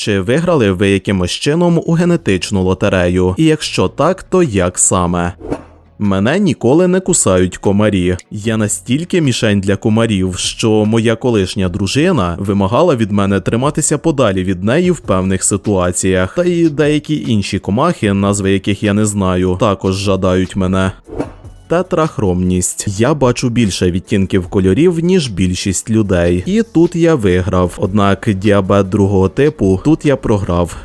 Чи виграли ви якимось чином у генетичну лотерею? І якщо так, то як саме? Мене ніколи не кусають комарі. Я настільки мішень для комарів, що моя колишня дружина вимагала від мене триматися подалі від неї в певних ситуаціях, та й деякі інші комахи, назви яких я не знаю, також жадають мене. Тетрахромність. Я бачу більше відтінків кольорів, ніж більшість людей. І тут я виграв. Однак діабет другого типу тут я програв.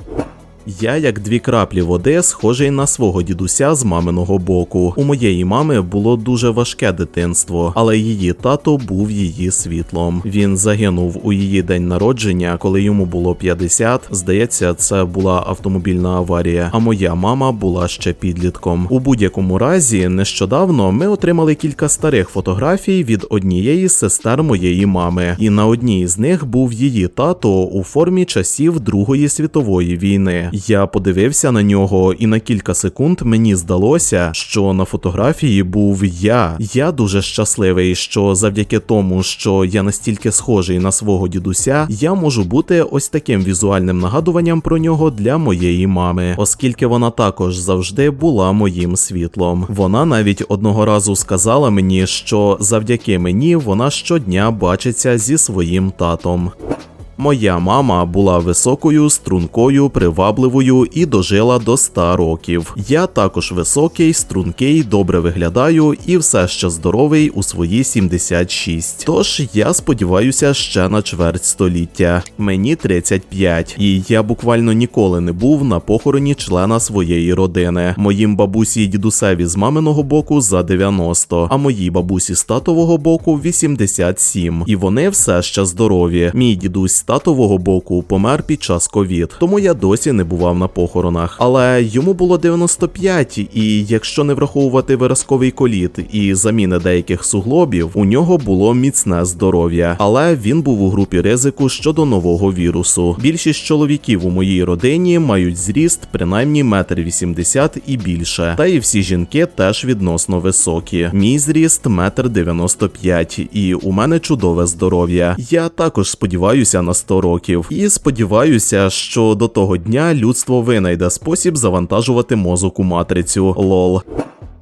Я, як дві краплі води, схожий на свого дідуся з маминого боку. У моєї мами було дуже важке дитинство, але її тато був її світлом. Він загинув у її день народження, коли йому було 50. Здається, це була автомобільна аварія. А моя мама була ще підлітком. У будь-якому разі, нещодавно ми отримали кілька старих фотографій від однієї сестер моєї мами, і на одній з них був її тато у формі часів Другої світової війни. Я подивився на нього, і на кілька секунд мені здалося, що на фотографії був я. Я дуже щасливий, що завдяки тому, що я настільки схожий на свого дідуся, я можу бути ось таким візуальним нагадуванням про нього для моєї мами, оскільки вона також завжди була моїм світлом. Вона навіть одного разу сказала мені, що завдяки мені вона щодня бачиться зі своїм татом. Моя мама була високою, стрункою, привабливою і дожила до 100 років. Я також високий, стрункий, добре виглядаю і все ще здоровий у свої 76. Тож я сподіваюся ще на чверть століття. Мені 35, і я буквально ніколи не був на похороні члена своєї родини. Моїм бабусі і дідусеві з маминого боку за 90, а моїй бабусі з татового боку 87. І вони все ще здорові. Мій дідусь татового боку помер під час ковід, тому я досі не бував на похоронах. Але йому було 95, і якщо не враховувати виразковий коліт і заміни деяких суглобів, у нього було міцне здоров'я, але він був у групі ризику щодо нового вірусу. Більшість чоловіків у моїй родині мають зріст принаймні метр вісімдесят і більше. Та і всі жінки теж відносно високі. Мій зріст метр дев'яносто п'ять, і у мене чудове здоров'я. Я також сподіваюся на 100 років. І сподіваюся, що до того дня людство винайде спосіб завантажувати мозок у матрицю. Лол.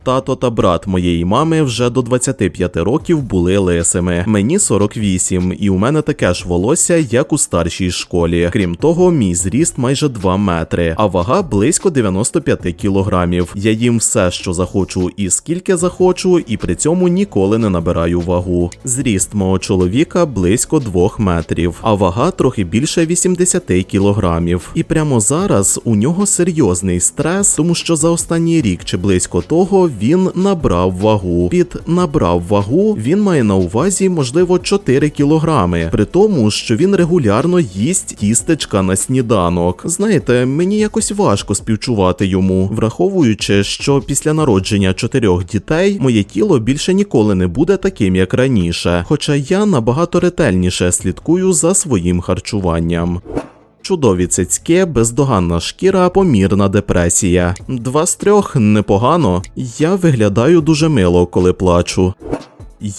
Тато та брат моєї мами вже до 25 років були лисими. Мені 48, і у мене таке ж волосся, як у старшій школі. Крім того, мій зріст майже 2 метри, а вага близько 95 кілограмів. Я їм все, що захочу, і скільки захочу, і при цьому ніколи не набираю вагу. Зріст мого чоловіка близько 2 метрів, а вага трохи більше 80 кілограмів. І прямо зараз у нього серйозний стрес, тому що за останній рік чи близько того він набрав вагу. Під набрав вагу він має на увазі, можливо, 4 кілограми, при тому, що він регулярно їсть тістечка на сніданок. Знаєте, мені якось важко співчувати йому, враховуючи, що після народження чотирьох дітей моє тіло більше ніколи не буде таким, як раніше. Хоча я набагато ретельніше слідкую за своїм харчуванням. Чудові цицьки, бездоганна шкіра, помірна депресія. Два з трьох непогано. Я виглядаю дуже мило, коли плачу.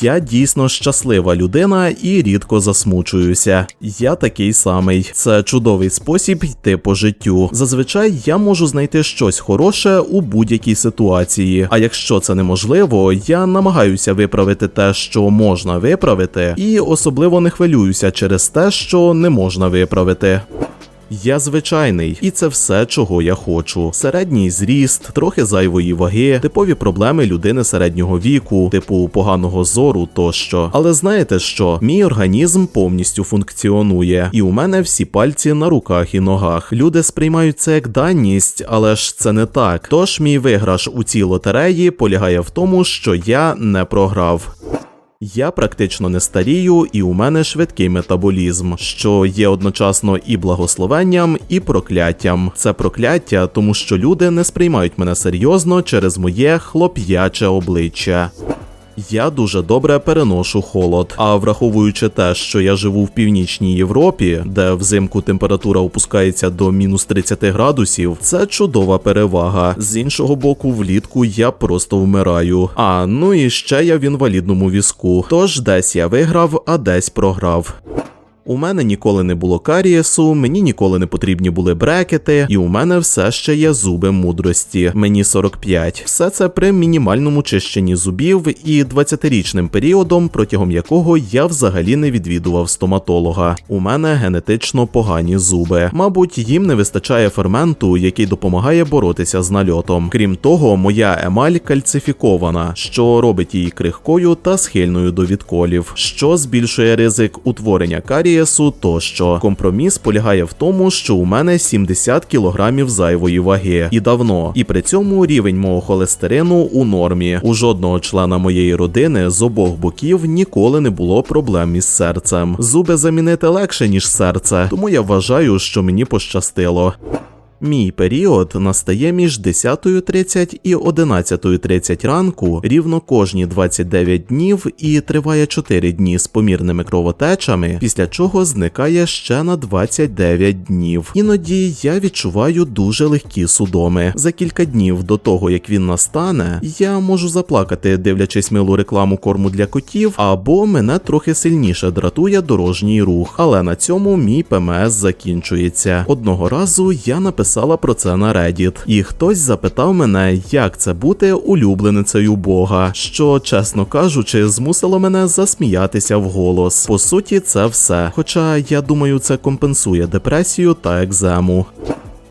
Я дійсно щаслива людина і рідко засмучуюся. Я такий самий. Це чудовий спосіб йти по життю. Зазвичай я можу знайти щось хороше у будь-якій ситуації. А якщо це неможливо, я намагаюся виправити те, що можна виправити, і особливо не хвилююся через те, що не можна виправити. Я звичайний, і це все, чого я хочу. Середній зріст, трохи зайвої ваги, типові проблеми людини середнього віку, типу поганого зору тощо. Але знаєте що? Мій організм повністю функціонує, і у мене всі пальці на руках і ногах. Люди сприймають це як даність, але ж це не так. Тож мій виграш у цій лотереї полягає в тому, що я не програв. Я практично не старію, і у мене швидкий метаболізм, що є одночасно і благословенням, і прокляттям. Це прокляття, тому що люди не сприймають мене серйозно через моє хлоп'яче обличчя. Я дуже добре переношу холод. А враховуючи те, що я живу в північній Європі, де взимку температура опускається до мінус 30 градусів, це чудова перевага. З іншого боку, влітку я просто вмираю. А ну і ще я в інвалідному візку. Тож десь я виграв, а десь програв. У мене ніколи не було карієсу, мені ніколи не потрібні були брекети, і у мене все ще є зуби мудрості. Мені 45. Все це при мінімальному чищенні зубів і 20-річним періодом, протягом якого я взагалі не відвідував стоматолога. У мене генетично погані зуби. Мабуть, їм не вистачає ферменту, який допомагає боротися з нальотом. Крім того, моя емаль кальцифікована, що робить її крихкою та схильною до відколів, що збільшує ризик утворення карієсу тощо. Компроміс полягає в тому, що у мене 70 кілограмів зайвої ваги і давно, і при цьому рівень мого холестерину у нормі. У жодного члена моєї родини з обох боків ніколи не було проблем із серцем. Зуби замінити легше ніж серце, тому я вважаю, що мені пощастило. Мій період настає між 10.30 і 11.30 ранку рівно кожні 29 днів і триває 4 дні з помірними кровотечами, після чого зникає ще на 29 днів. Іноді я відчуваю дуже легкі судоми. За кілька днів до того, як він настане, я можу заплакати, дивлячись милу рекламу корму для котів, або мене трохи сильніше дратує дорожній рух. Але на цьому мій ПМС закінчується. Одного разу я написала про це на Reddit, і хтось запитав мене, як це бути улюбленицею Бога, що, чесно кажучи, змусило мене засміятися вголос. По суті, це все. Хоча я думаю, це компенсує депресію та екзему.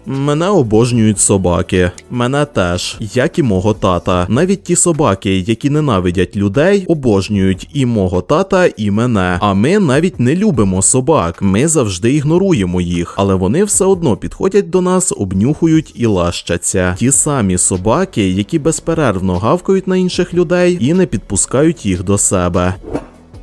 Мене обожнюють собаки. Мене теж, як і мого тата. Навіть ті собаки, які ненавидять людей, обожнюють і мого тата, і мене. А ми навіть не любимо собак. Ми завжди ігноруємо їх, але вони все одно підходять до нас, обнюхують і лащаться. Ті самі собаки, які безперервно гавкають на інших людей і не підпускають їх до себе.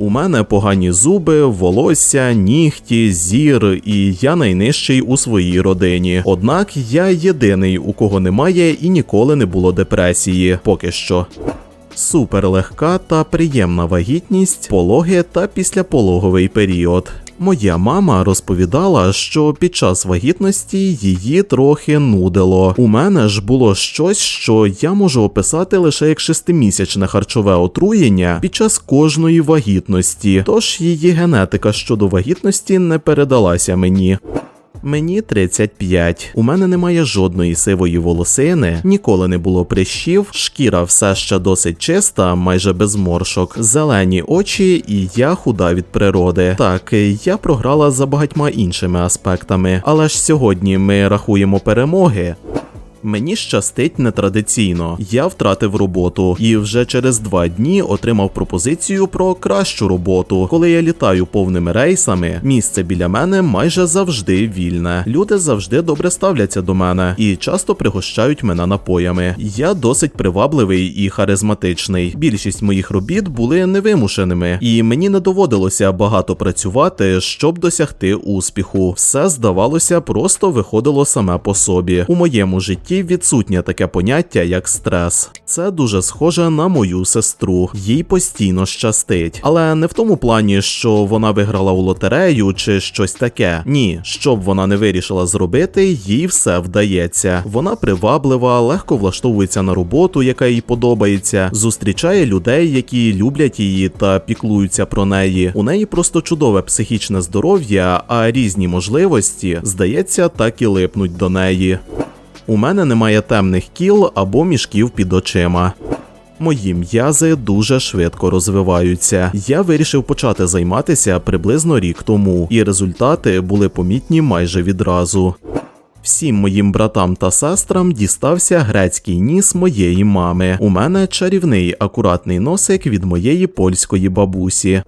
У мене погані зуби, волосся, нігті, зір, і я найнижчий у своїй родині. Однак я єдиний, у кого немає і ніколи не було депресії, поки що. Суперлегка та приємна вагітність, пологи та післяпологовий період. Моя мама розповідала, що під час вагітності її трохи нудило. У мене ж було щось, що я можу описати лише як шестимісячне харчове отруєння під час кожної вагітності, тож її генетика щодо вагітності не передалася мені. Мені 35. У мене немає жодної сивої волосини, ніколи не було прищів, шкіра все ще досить чиста, майже без моршок, зелені очі, і я худа від природи. Так, я програла за багатьма іншими аспектами, але ж сьогодні ми рахуємо перемоги. Мені щастить нетрадиційно. Я втратив роботу і вже через два дні отримав пропозицію про кращу роботу. Коли я літаю повними рейсами, місце біля мене майже завжди вільне. Люди завжди добре ставляться до мене і часто пригощають мене напоями. Я досить привабливий і харизматичний. Більшість моїх робіт були невимушеними, і мені не доводилося багато працювати, щоб досягти успіху. Все здавалося, просто виходило саме по собі. У моєму житті відсутнє таке поняття, як стрес. Це дуже схоже на мою сестру. Їй постійно щастить, але не в тому плані, що вона виграла у лотерею чи щось таке. Ні, що б вона не вирішила зробити, їй все вдається. Вона приваблива, легко влаштовується на роботу, яка їй подобається, зустрічає людей, які люблять її та піклуються про неї. У неї просто чудове психічне здоров'я, а різні можливості, здається, так і липнуть до неї. У мене немає темних кіл або мішків під очима. Мої м'язи дуже швидко розвиваються. Я вирішив почати займатися приблизно рік тому, і результати були помітні майже відразу. Всім моїм братам та сестрам дістався грецький ніс моєї мами. У мене чарівний акуратний носик від моєї польської бабусі.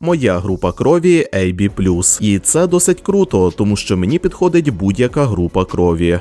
Моя група крові AB+. І це досить круто, тому що мені підходить будь-яка група крові.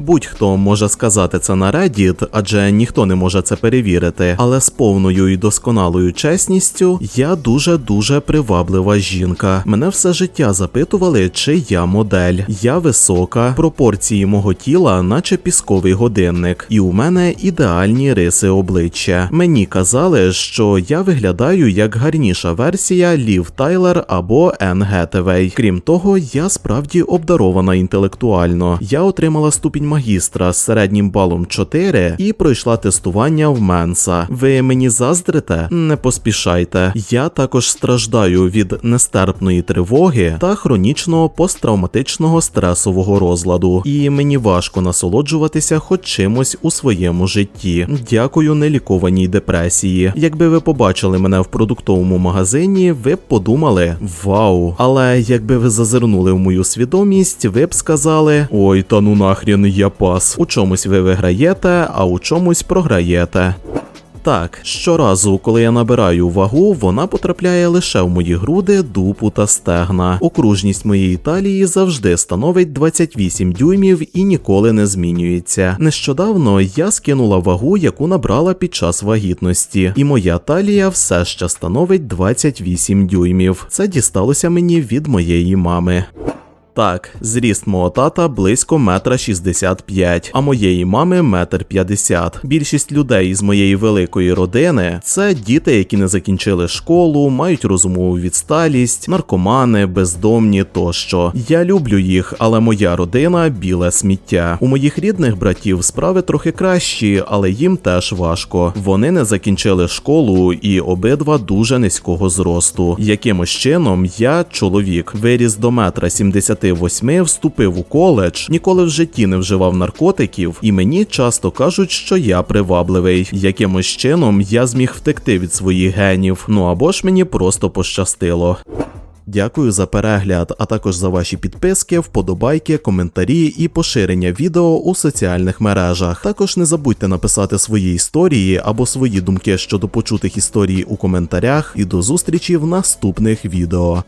Будь-хто може сказати це на Reddit, адже ніхто не може це перевірити. Але з повною і досконалою чесністю я дуже дуже приваблива жінка. Мене все життя запитували, чи я модель. Я висока, пропорції мого тіла, наче пісковий годинник, і у мене ідеальні риси обличчя. Мені казали, що я виглядаю як гарніша версія Лів Тайлер або Ен Гетевей. Крім того, я справді обдарована інтелектуально. Я отримала ступінь магістра з середнім балом 4 і пройшла тестування в Менса. Ви мені заздрите? Не поспішайте. Я також страждаю від нестерпної тривоги та хронічного посттравматичного стресового розладу, і мені важко насолоджуватися хоч чимось у своєму житті. Дякую нелікованій депресії. Якби ви побачили мене в продуктовому магазині, ви б подумали вау. Але якби ви зазирнули в мою свідомість, ви б сказали: Ой, та ну нахрін я пас. У чомусь ви виграєте, а у чомусь програєте. Так, щоразу, коли я набираю вагу, вона потрапляє лише в мої груди, дупу та стегна. Окружність моєї талії завжди становить 28 дюймів і ніколи не змінюється. Нещодавно я скинула вагу, яку набрала під час вагітності, і моя талія все ще становить 28 дюймів. Це дісталося мені від моєї мами. Так, зріст мого тата близько метра 65, а моєї мами метр 50. Більшість людей з моєї великої родини це діти, які не закінчили школу, мають розумову відсталість, наркомани, бездомні тощо. Я люблю їх, але моя родина біле сміття. У моїх рідних братів справи трохи кращі, але їм теж важко. Вони не закінчили школу і обидва дуже низького зросту. Якимось чином я, чоловік, виріс до метра 78, вступив у коледж, ніколи в житті не вживав наркотиків, і мені часто кажуть, що я привабливий. Якимось чином я зміг втекти від своїх генів. Ну або ж мені просто пощастило. Дякую за перегляд, а також за ваші підписки, вподобайки, коментарі і поширення відео у соціальних мережах. Також не забудьте написати свої історії або свої думки щодо почутих історій у коментарях. І до зустрічі в наступних відео.